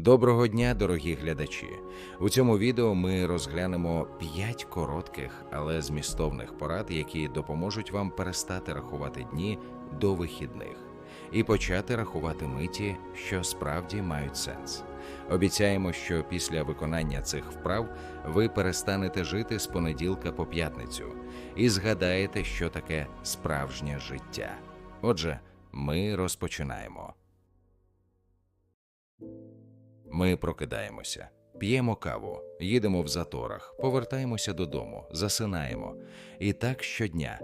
Доброго дня, дорогі глядачі! У цьому відео ми розглянемо 5 коротких, але змістовних порад, які допоможуть вам перестати рахувати дні до вихідних і почати рахувати миті, що справді мають сенс. Обіцяємо, що після виконання цих вправ ви перестанете жити з понеділка по п'ятницю і згадаєте, що таке справжнє життя. Отже, ми розпочинаємо. Ми прокидаємося, п'ємо каву, їдемо в заторах, повертаємося додому, засинаємо. І так щодня.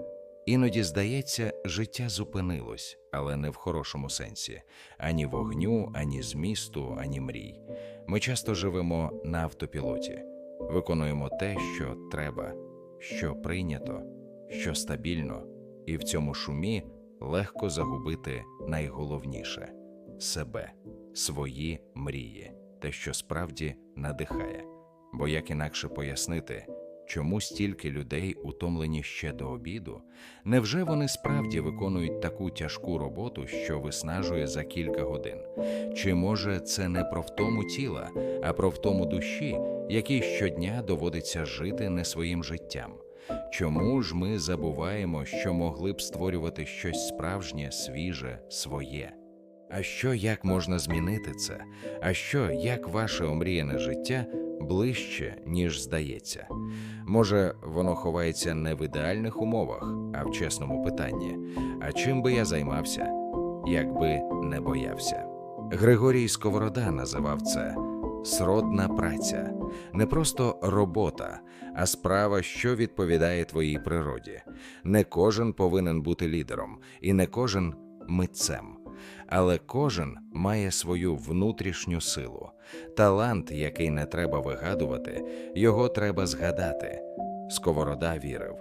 Іноді здається, життя зупинилось, але не в хорошому сенсі ані вогню, ані змісту, ані мрій. Ми часто живемо на автопілоті, виконуємо те, що треба, що прийнято, що стабільно, і в цьому шумі легко загубити найголовніше себе, свої мрії, те, що справді надихає. Бо як інакше пояснити, чому стільки людей утомлені ще до обіду? Невже вони справді виконують таку тяжку роботу, що виснажує за кілька годин? Чи може це не про втому тіла, а про втому душі, якій щодня доводиться жити не своїм життям? Чому ж ми забуваємо, що могли б створювати щось справжнє, свіже, своє? А що як можна змінити це? А що як ваше омріяне життя ближче, ніж здається? Може, воно ховається не в ідеальних умовах, а в чесному питанні. А чим би я займався, якби не боявся? Григорій Сковорода називав це сродна праця, не просто робота, а справа, що відповідає твоїй природі. Не кожен повинен бути лідером, і не кожен митцем. Але кожен має свою внутрішню силу, талант, який не треба вигадувати, його треба згадати. Сковорода вірив: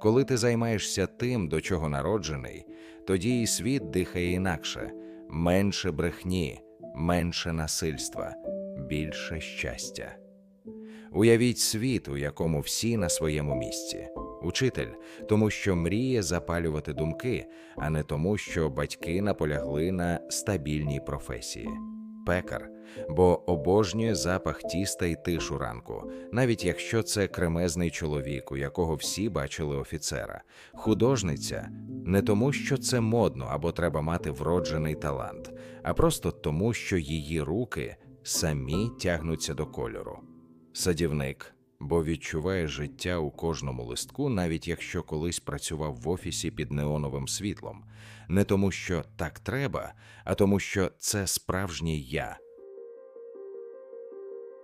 коли ти займаєшся тим, до чого народжений, тоді і світ дихає інакше, менше брехні, менше насильства, більше щастя. Уявіть світ, у якому всі на своєму місці. Учитель, тому що мріє запалювати думки, а не тому, що батьки наполягли на стабільній професії. Пекар, бо обожнює запах тіста і тишу ранку, навіть якщо це кремезний чоловік, у якого всі бачили офіцера. Художниця не тому, що це модно або треба мати вроджений талант, а просто тому, що її руки самі тягнуться до кольору. Садівник, бо відчуває життя у кожному листку, навіть якщо колись працював в офісі під неоновим світлом, не тому, що так треба, а тому, що це справжнє я.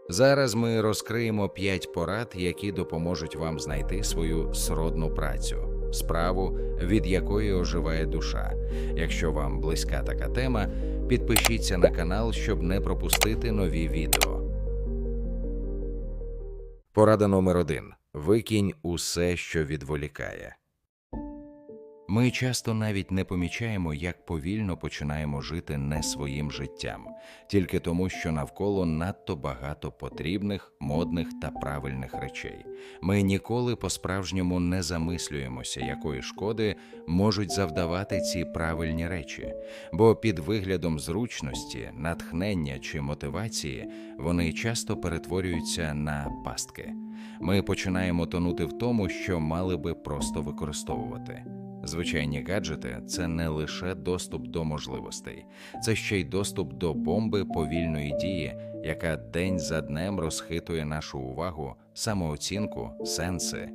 Зараз ми розкриємо п'ять порад, які допоможуть вам знайти свою сродну працю, справу, від якої оживає душа. Якщо вам близька така тема, підпишіться на канал, щоб не пропустити нові відео. Порада номер один: викинь усе, що відволікає. Ми часто навіть не помічаємо, як повільно починаємо жити не своїм життям, тільки тому, що навколо надто багато потрібних, модних та правильних речей. Ми ніколи по-справжньому не замислюємося, якої шкоди можуть завдавати ці правильні речі, бо під виглядом зручності, натхнення чи мотивації вони часто перетворюються на пастки. Ми починаємо тонути в тому, що мали би просто використовувати. Звичайні гаджети це не лише доступ до можливостей, це ще й доступ до бомби повільної дії, яка день за днем розхитує нашу увагу, самооцінку, сенси.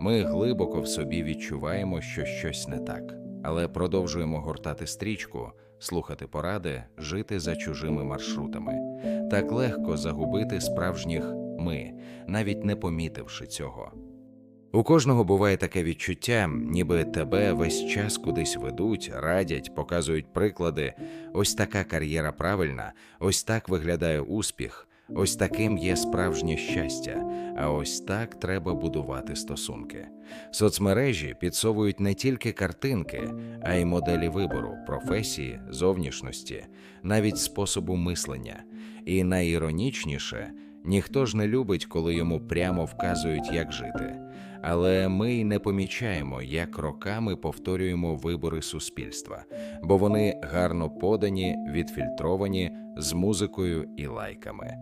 Ми глибоко в собі відчуваємо, що щось не так, але продовжуємо гортати стрічку, слухати поради, жити за чужими маршрутами. Так легко загубити справжніх ми, навіть не помітивши цього. У кожного буває таке відчуття, ніби тебе весь час кудись ведуть, радять, показують приклади. Ось така кар'єра правильна, ось так виглядає успіх, ось таким є справжнє щастя, а ось так треба будувати стосунки. Соцмережі підсовують не тільки картинки, а й моделі вибору, професії, зовнішності, навіть способу мислення. І найіронічніше, Ніхто ж не любить, коли йому прямо вказують, як жити. Але ми й не помічаємо, як роками повторюємо вибори суспільства, бо вони гарно подані, відфільтровані з музикою і лайками.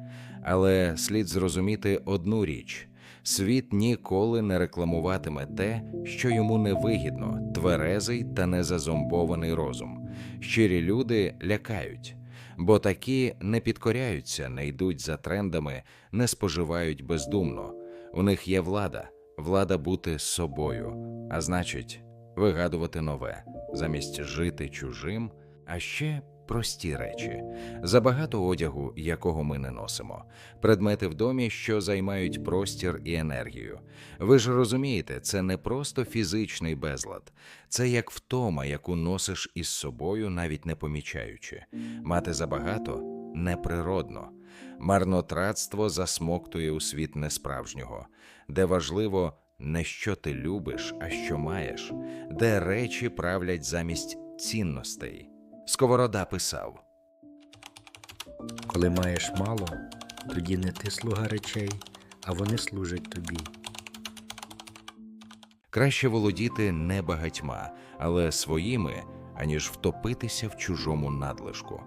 Але слід зрозуміти одну річ: світ ніколи не рекламуватиме те, що йому не вигідно, тверезий та незазомбований розум. Щирі люди лякають. Бо такі не підкоряються, не йдуть за трендами, не споживають бездумно. У них є влада, влада бути собою, а значить, вигадувати нове, замість жити чужим, а ще прості речі, забагато одягу, якого ми не носимо, предмети в домі, що займають простір і енергію. Ви ж розумієте, це не просто фізичний безлад, це як втома, яку носиш із собою, навіть не помічаючи. Мати забагато неприродно. Марнотратство засмоктує у світ несправжнього, де важливо не що ти любиш, а що маєш, де речі правлять замість цінностей. Сковорода писав. Коли маєш мало, тоді не ти слуга речей, а вони служать тобі. Краще володіти не багатьма, але своїми, аніж втопитися в чужому надлишку.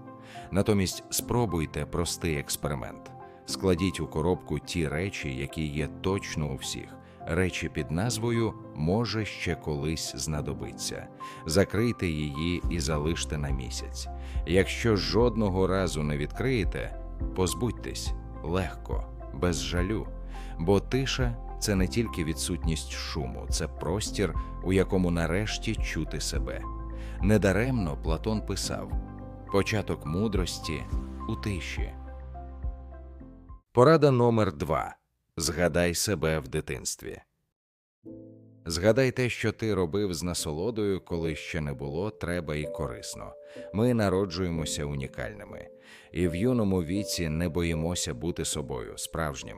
Натомість спробуйте простий експеримент. Складіть у коробку ті речі, які є точно у всіх. Речі під назвою може ще колись знадобиться. Закрийте її і залиште на місяць. Якщо жодного разу не відкриєте, позбудьтесь легко, без жалю. Бо тиша це не тільки відсутність шуму, це простір, у якому нарешті чути себе. Недаремно Платон писав початок мудрості у тиші. Порада номер два. Згадай себе в дитинстві. Згадай те, що ти робив з насолодою, коли ще не було треба і корисно. Ми народжуємося унікальними, і в юному віці не боїмося бути собою, справжнім.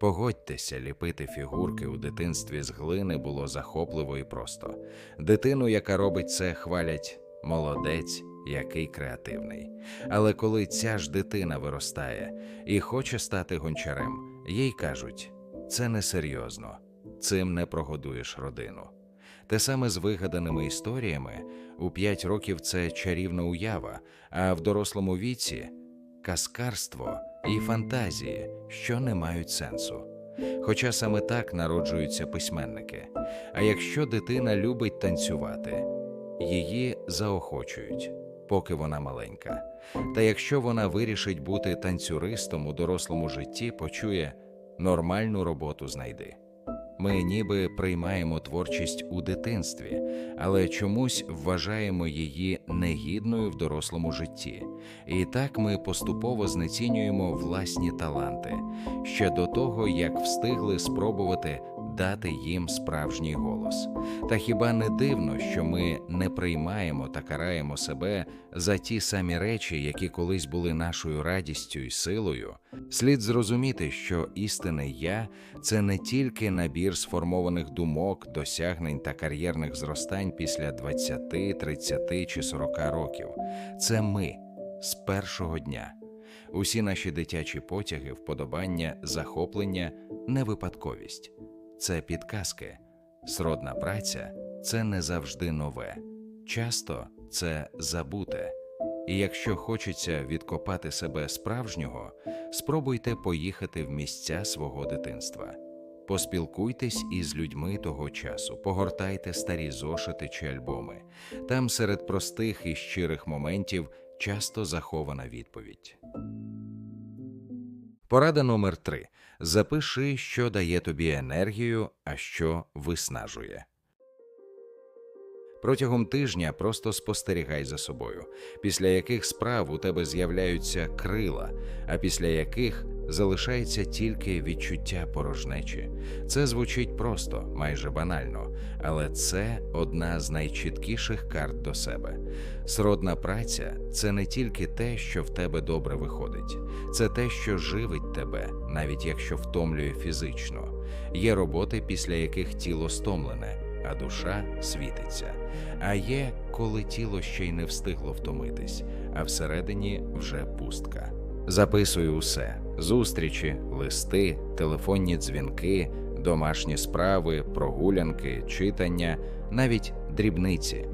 Погодьтеся, ліпити фігурки у дитинстві з глини було захопливо і просто. Дитину, яка робить це, хвалять молодець, який креативний. Але коли ця ж дитина виростає і хоче стати гончарем, їй кажуть: це несерйозно, цим не прогодуєш родину. Те саме з вигаданими історіями у 5 років це чарівна уява, а в дорослому віці казкарство і фантазії, що не мають сенсу. Хоча саме так народжуються письменники. А якщо дитина любить танцювати, її заохочують, поки вона маленька. Та якщо вона вирішить бути танцюристом у дорослому житті, почує нормальну роботу знайди. Ми ніби приймаємо творчість у дитинстві, але чомусь вважаємо її негідною в дорослому житті. І так ми поступово знецінюємо власні таланти ще до того, як встигли спробувати дати їм справжній голос. Та хіба не дивно, що ми не приймаємо та караємо себе за ті самі речі, які колись були нашою радістю і силою? Слід зрозуміти, що істинне я це не тільки набір сформованих думок, досягнень та кар'єрних зростань після 20, 30 чи 40 років. Це ми з першого дня. Усі наші дитячі потяги, вподобання, захоплення не випадковість, це підказки. Сродна праця це не завжди нове, часто це забуте. І якщо хочеться відкопати себе справжнього, спробуйте поїхати в місця свого дитинства. Поспілкуйтесь із людьми того часу, погортайте старі зошити чи альбоми. Там серед простих і щирих моментів часто захована відповідь. Порада номер три. Запиши, що дає тобі енергію, а що виснажує. Протягом тижня просто спостерігай за собою, після яких справ у тебе з'являються крила, а після яких залишається тільки відчуття порожнечі. Це звучить просто, майже банально, але це одна з найчіткіших карт до себе. Сродна праця це не тільки те, що в тебе добре виходить, це те, що живить тебе, навіть якщо втомлює фізично. Є роботи, після яких тіло стомлене а душа світиться. А є, коли тіло ще й не встигло втомитись, а всередині вже пустка. Записуй усе, зустрічі, листи, телефонні дзвінки, домашні справи, прогулянки, читання, навіть дрібниці.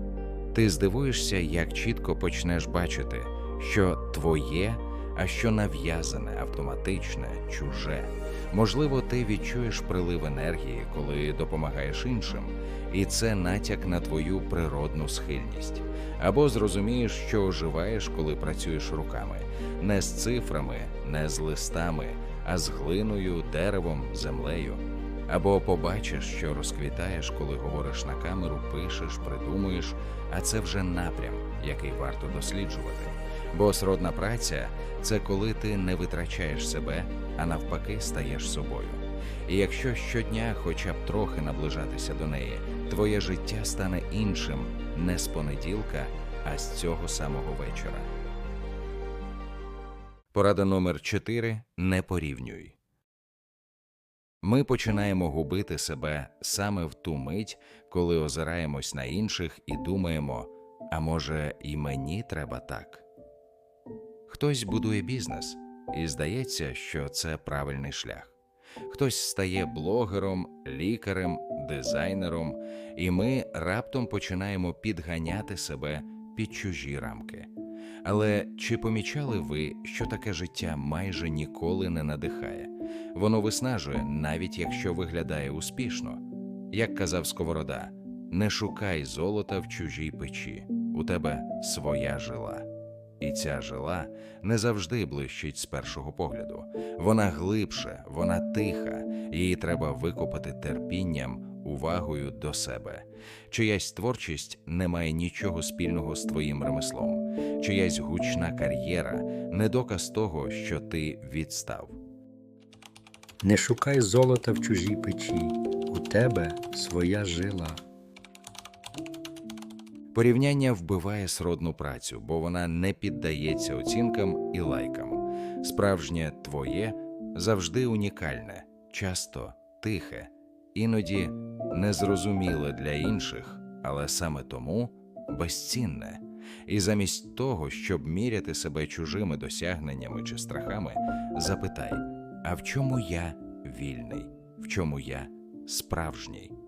Ти здивуєшся, як чітко почнеш бачити, що твоє, а що нав'язане, автоматичне, чуже. Можливо, ти відчуєш прилив енергії, коли допомагаєш іншим, і це натяк на твою природну схильність. Або зрозумієш, що оживаєш, коли працюєш руками, не з цифрами, не з листами, а з глиною, деревом, землею. Або побачиш, що розквітаєш, коли говориш на камеру, пишеш, придумуєш, а це вже напрям, який варто досліджувати. Бо сродна праця це коли ти не витрачаєш себе, а навпаки стаєш собою. І якщо щодня хоча б трохи наближатися до неї, твоє життя стане іншим не з понеділка, а з цього самого вечора. Порада номер 4. Не порівнюй. Ми починаємо губити себе саме в ту мить, коли озираємось на інших і думаємо, а може, і мені треба так. Хтось будує бізнес, і здається, що це правильний шлях. Хтось стає блогером, лікарем, дизайнером, і ми раптом починаємо підганяти себе під чужі рамки. Але чи помічали ви, що таке життя майже ніколи не надихає? Воно виснажує, навіть якщо виглядає успішно. Як казав Сковорода, не шукай золота в чужій печі, у тебе своя жила. І ця жила не завжди блищить з першого погляду. Вона глибше, вона тиха, її треба викопати терпінням, увагою до себе. Чиясь творчість не має нічого спільного з твоїм ремеслом, чиясь гучна кар'єра не доказ того, що ти відстав. Не шукай золота в чужій печі, у тебе своя жила. Порівняння вбиває сродну працю, бо вона не піддається оцінкам і лайкам. Справжнє твоє завжди унікальне, часто тихе, іноді незрозуміле для інших, але саме тому безцінне. І замість того, щоб міряти себе чужими досягненнями чи страхами, запитай: а в чому я вільний, в чому я справжній?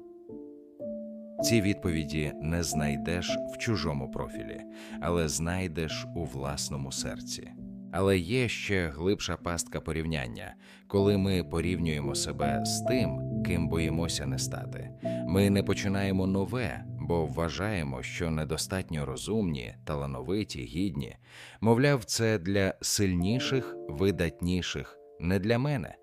Ці відповіді не знайдеш в чужому профілі, але знайдеш у власному серці. Але є ще глибша пастка порівняння, коли ми порівнюємо себе з тим, ким боїмося не стати. Ми не починаємо нове, бо вважаємо, що недостатньо розумні, талановиті, гідні. Мовляв, це для сильніших, видатніших, не для мене.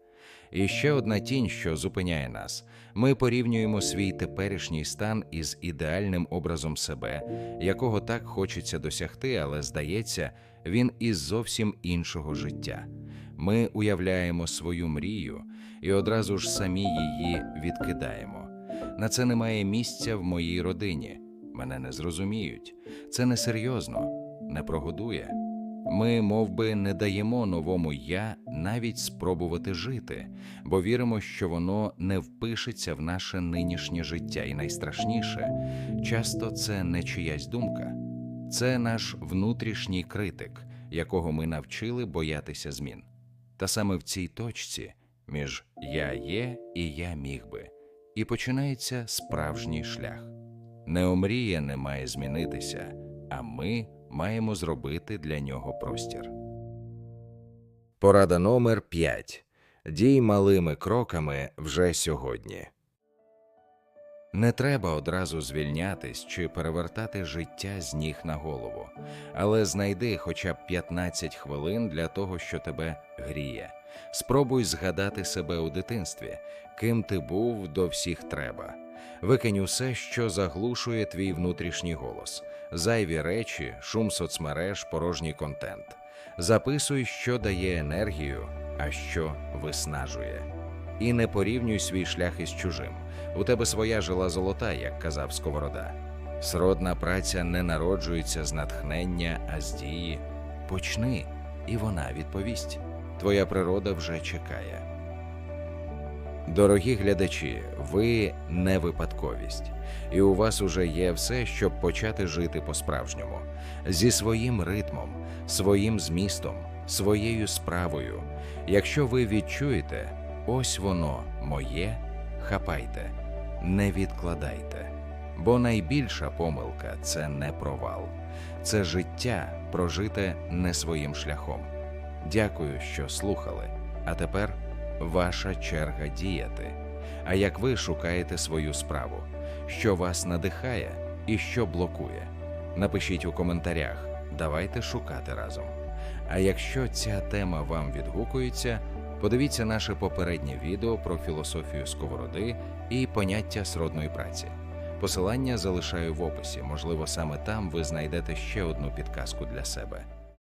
І ще одна тінь, що зупиняє нас. Ми порівнюємо свій теперішній стан із ідеальним образом себе, якого так хочеться досягти, але здається, він із зовсім іншого життя. Ми уявляємо свою мрію і одразу ж самі її відкидаємо. На це немає місця в моїй родині. Мене не зрозуміють. Це несерйозно, не прогодує. Ми, мов би, не даємо новому я навіть спробувати жити, бо віримо, що воно не впишеться в наше нинішнє життя, і найстрашніше, часто це не чиясь думка, це наш внутрішній критик, якого ми навчили боятися змін. Та саме в цій точці між я є і я міг би, і починається справжній шлях. Неомрія не має змінитися, а ми маємо зробити для нього простір. Порада номер 5. Дій малими кроками вже сьогодні. Не треба одразу звільнятись чи перевертати життя з ніг на голову, але знайди хоча б 15 хвилин для того, що тебе гріє. Спробуй згадати себе у дитинстві, ким ти був до всіх треба. Викинь усе, що заглушує твій внутрішній голос, зайві речі, шум соцмереж, порожній контент. Записуй, що дає енергію, а що виснажує. І не порівнюй свій шлях із чужим. У тебе своя жила золота, як казав Сковорода. Сродна праця не народжується з натхнення, а з дії. Почни, і вона відповість. Твоя природа вже чекає. Дорогі глядачі, ви не випадковість, і у вас уже є все, щоб почати жити по-справжньому, зі своїм ритмом, своїм змістом, своєю справою. Якщо ви відчуєте, ось воно моє, хапайте, не відкладайте. Бо найбільша помилка це не провал, це життя, прожите не своїм шляхом. Дякую, що слухали. А тепер ваша черга діяти. А як ви шукаєте свою справу, що вас надихає і що блокує? Напишіть у коментарях, давайте шукати разом. А якщо ця тема вам відгукується, подивіться наше попереднє відео про філософію сковороди і поняття сродної праці. Посилання залишаю в описі, можливо, саме там ви знайдете ще одну підказку для себе.